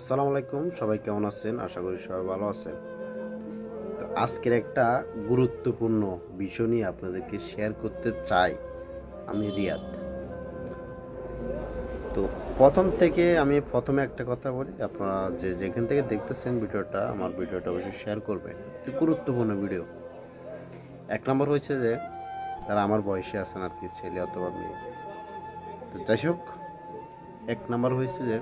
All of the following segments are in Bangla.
আসসালামু আলাইকুম, সবাই কেমন আছেন? আশা করি সবাই ভালো আছেন। তো আজকের একটা গুরুত্বপূর্ণ বিষয় নিয়ে আপনাদেরকে শেয়ার করতে চাই আমি রিয়াদ। তো প্রথম থেকে আমি প্রথমে একটা কথা বলি, আপনারা যে যেখান থেকে দেখতেছেন ভিডিওটা, আমার ভিডিওটা অবশ্যই শেয়ার করবেন। গুরুত্বপূর্ণ ভিডিও এক নম্বর হয়েছে যে তারা আমার বয়সে আছেন আর কি, ছেলে অথবা মেয়ে। তো যাই হোক, এক নম্বর হয়েছে যে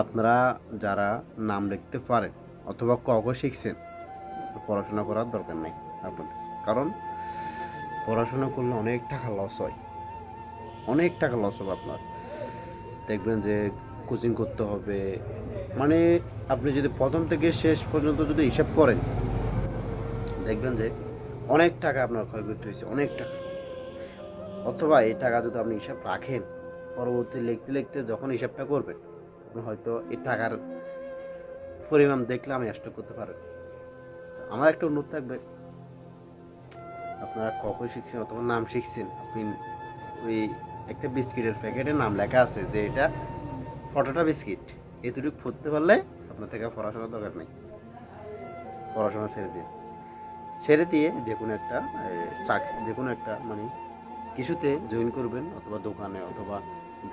আপনারা যারা নাম লিখতে পারেন অথবা ক ক শিখছেন, পড়াশোনা করার দরকার নেই আপনাদের। কারণ পড়াশোনা করলে অনেক টাকা লস হয়। অনেক টাকা লস হবে আপনার। দেখবেন যে কোচিং করতে হবে। মানে আপনি যদি প্রথম থেকে শেষ পর্যন্ত যদি হিসাব করেন, দেখবেন যে অনেক টাকা আপনার ক্ষয়ক্ষতি হয়েছে, অনেক টাকা। অথবা এই টাকা যদি আপনি হিসাব রাখেন, পরবর্তী লিখতে লিখতে যখন হিসাবটা করবেন আপনি হয়তো এই টাকার পরিমাণ দেখলে আমি স্টক করতে পারেন আমার একটা অনুরোধ থাকবে। আপনারা কখন শিখছেন অথবা নাম শিখছেন, আপনি ওই একটা বিস্কিটের প্যাকেটের নাম লেখা আছে যে এটা ফটোটা বিস্কিট। এতটুকু ফুটতে পারলে আপনার থেকে পড়াশোনার দরকার নেই। পড়াশোনা ছেড়ে দিয়ে ছেড়ে দিয়ে যে কোনো একটা চাকরি যে কোনো একটা মানে কিছুতে জয়েন করবেন অথবা দোকানে অথবা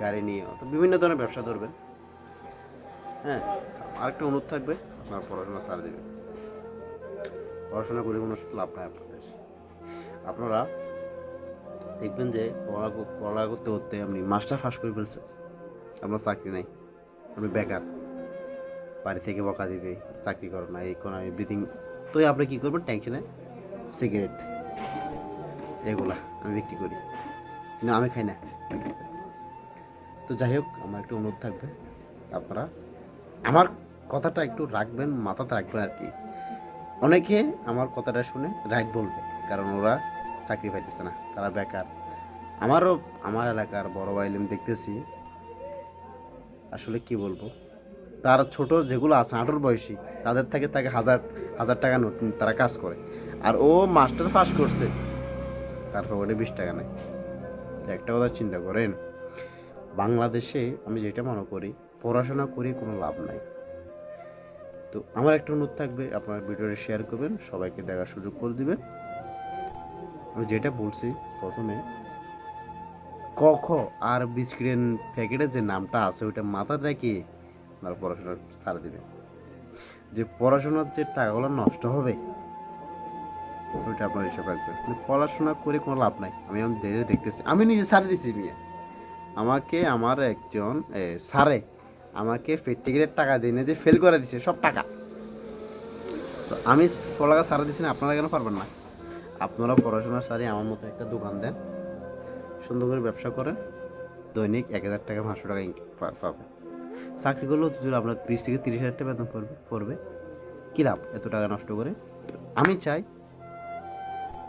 গাড়ি নিয়ে অথবা বিভিন্ন ধরনের ব্যবসা ধরবেন। হ্যাঁ আরেকটা অনুরোধ থাকবে, আপনার পড়াশোনা ছাড় দেবেন পড়াশোনা করে কোনো লাভ নাই আপনাদের। আপনারা দেখবেন যে পড়া পড়া করতে করতে আপনি মাস্টার ফাঁস করে ফেলছেন। আপনার চাকরি নাই, আপনি বেকার। বাড়ি থেকে বকা দিবে, চাকরি করো না, এই কোনো এভরিথিং তো আপনি কী করবেন? টেনশনে সিগারেট এগুলা আমি বিক্রি করি। কিন্তু আমি খাই না। তো যাই হোক, আমার একটু অনুরোধ থাকবে। আপনারা আমার কথাটা একটু রাখবেন, মাথাতে রাখবেন আর কি। অনেকে আমার কথাটা শুনে রাইট বলবে, কারণ ওরা চাকরি পাইতেছে না, তারা বেকার। আমারও, আমার এলাকার বড় ভাই আমি দেখতেছি। আসলে কি বলব? তার ছোট যেগুলো আছে, আঠেরো বয়সী, তাদের থেকে তাকে হাজার হাজার টাকা নোট তারা কাজ করে। আর ও মাস্টার পাস করছে তার পকেটে বিশ টাকা তো একটা কথা চিন্তা করেন, বাংলাদেশে আমি যেটা মনে করি পড়াশোনা করে কোনো লাভ নাই। তো আমার একটা অনুরোধ থাকবে আপনার ভিডিওটা শেয়ার করবেন সবাইকে দেখার সুযোগ করে দিবেন। আমি যেটা বলছি প্রথমে ক খ আর বিস্কিটের প্যাকেটের যে নামটা আছে ওইটা মাথায় রেখে আপনার পড়াশোনা ছাড় দিবেন। যে পড়াশোনার যে টাকাগুলো নষ্ট হবে ওইটা আপনার হিসাব রাখবেন। মানে পড়াশোনা করে কোনো লাভ নাই। আমি আমি দেখে দেখতেছি আমি নিজে ছাড়ে দিছি বিয়ে। আমাকে আমার একজন এ, স্যারে আমাকে প্র্যাকটিক্যালের টাকা দিয়ে যে ফেল করে দিছে, সব টাকা। তো আমি পড়ালেখা সারা দিচ্ছি না, আপনারা কেন পারবেন না? আপনারা পড়াশোনা সারি আমার মতো একটা দোকান দেন, সুন্দর করে ব্যবসা করেন, দৈনিক এক হাজার টাকা, পাঁচশো টাকা পাবেন। চাকরি করলেও যদি আপনার বিশ থেকে তিরিশ হাজার টাকা বেতন পড়বে পড়বে। কী লাভ এত টাকা নষ্ট করে? আমি চাই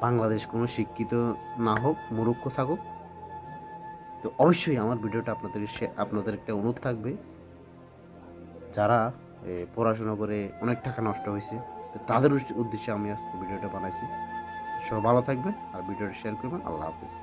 বাংলাদেশ কোনো শিক্ষিত না হোক মূর্খ থাকুক। তো অবশ্যই আমার ভিডিওটা আপনাদের আপনাদের একটা অনুরোধ থাকবে। যারা পড়াশোনা করে অনেক টাকা নষ্ট হয়েছে তাদের উদ্দেশ্যে আমি আজকে ভিডিওটা বানাইছি। সব ভালো থাকবেন আর ভিডিওটা শেয়ার করবেন। আল্লাহ হাফিজ।